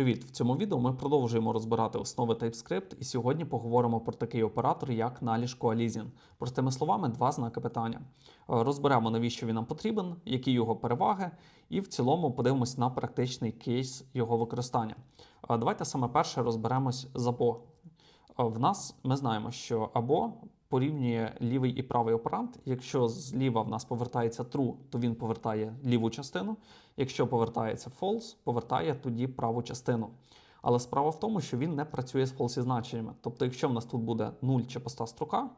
Привіт! В цьому відео ми продовжуємо розбирати основи TypeScript і сьогодні поговоримо про такий оператор, як наліж Coalition. Простими словами, два знаки питання. Е, Розберемо, навіщо він нам потрібен, які його переваги, і в цілому подивимось на практичний кейс його використання. Е, Давайте саме перше розберемось з або. Е, В нас ми знаємо, що або порівнює лівий і правий оперант. Якщо зліва в нас повертається true, то він повертає ліву частину. Якщо повертається false, повертає тоді праву частину. Але справа в тому, що він не працює з false значеннями. Тобто, якщо в нас тут буде 0 чи пуста строка,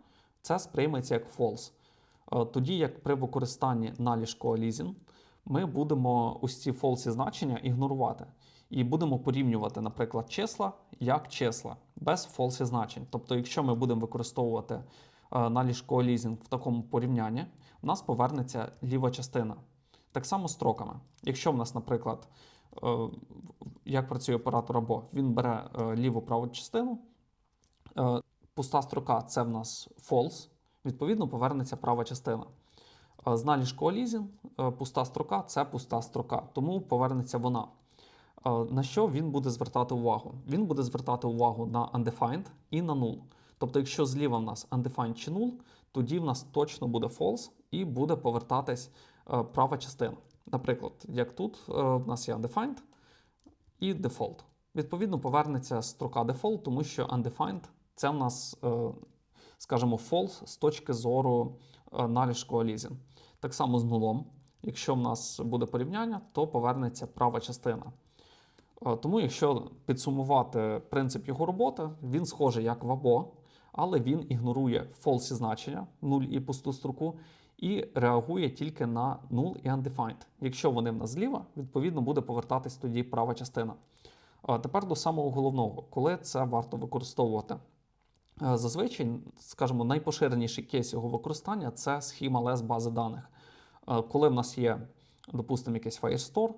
це сприйметься як false. Е, Тоді як при використанні наліж coalition, ми будемо ось ці false значення ігнорувати. І будемо порівнювати, наприклад, числа як числа без false значень. Тобто, якщо ми будемо використовувати е, наліж в такому порівнянні, в нас повернеться ліва частина. Так само строками. Якщо в нас, наприклад, е, як працює оператор або він бере е, ліву праву частину, пуста строка це в нас false, відповідно, повернеться права частина. З наліж coalition, е, пуста строка це пуста строка, тому повернеться вона. На що він буде звертати увагу? Він буде звертати увагу на undefined і на null. Тобто, якщо зліва в нас undefined чи null, тоді в нас точно буде false і буде повертатись е, права частина. Наприклад, як тут е, в нас є undefined і default. Відповідно, повернеться строка default, тому що undefined це в нас, е, скажімо, false з точки зору наліж coalition. Так само з нулом. Якщо в нас буде порівняння, то повернеться права частина. Е, Тому, якщо підсумувати принцип його роботи, він схожий як в або, але він ігнорує false значення, 0 і пусту строку, і реагує тільки на null і undefined. Якщо вони в нас зліва, відповідно буде повертатись тоді права частина. Тепер до самого головного, коли це варто використовувати. Е, Зазвичай, скажімо, найпоширеніший кейс його використання це схема лес бази даних. Е, Коли в нас є, допустимо, якийсь Firestore, е,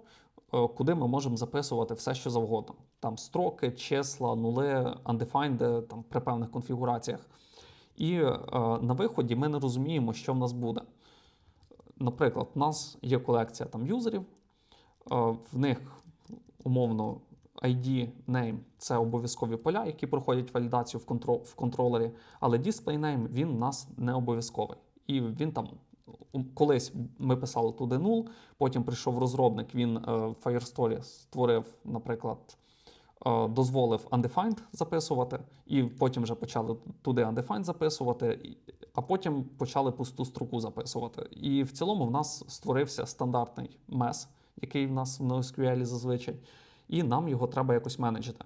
куди ми можемо записувати все, що завгодно. Там строки, числа, нули, undefined там, при певних конфігураціях. І е, на виході ми не розуміємо, що в нас буде. Наприклад, у нас є колекція там юзерів, е, в них умовно ID, name – це обов'язкові поля, які проходять валідацію в, контро- в контролері, але display name він у нас не обов'язковий. І він там колись ми писали туди null, потім прийшов розробник, він е, в Firestore створив, наприклад, е, дозволив undefined записувати, і потім вже почали туди undefined записувати, а потім почали пусту строку записувати. І в цілому в нас створився стандартний мес, який в нас в NoSQL зазвичай, і нам його треба якось менеджити.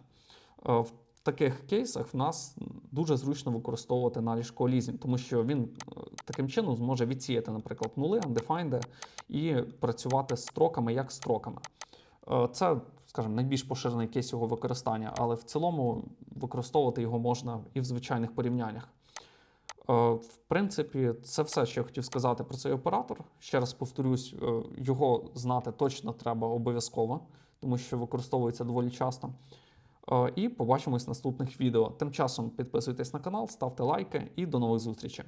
Е, В таких кейсах в нас дуже зручно використовувати наліж coalition, тому що він е, таким чином зможе відсіяти, наприклад, нули, undefined і працювати з строками як строками. Е, Це, скажімо, найбільш поширений кейс його використання, але в цілому використовувати його можна і в звичайних порівняннях. Е, В принципі, це все, що я хотів сказати про цей оператор. Ще раз повторюсь, його знати точно треба обов'язково, тому що використовується доволі часто. Е, І побачимось в наступних відео. Тим часом підписуйтесь на канал, ставте лайки і до нових зустрічей.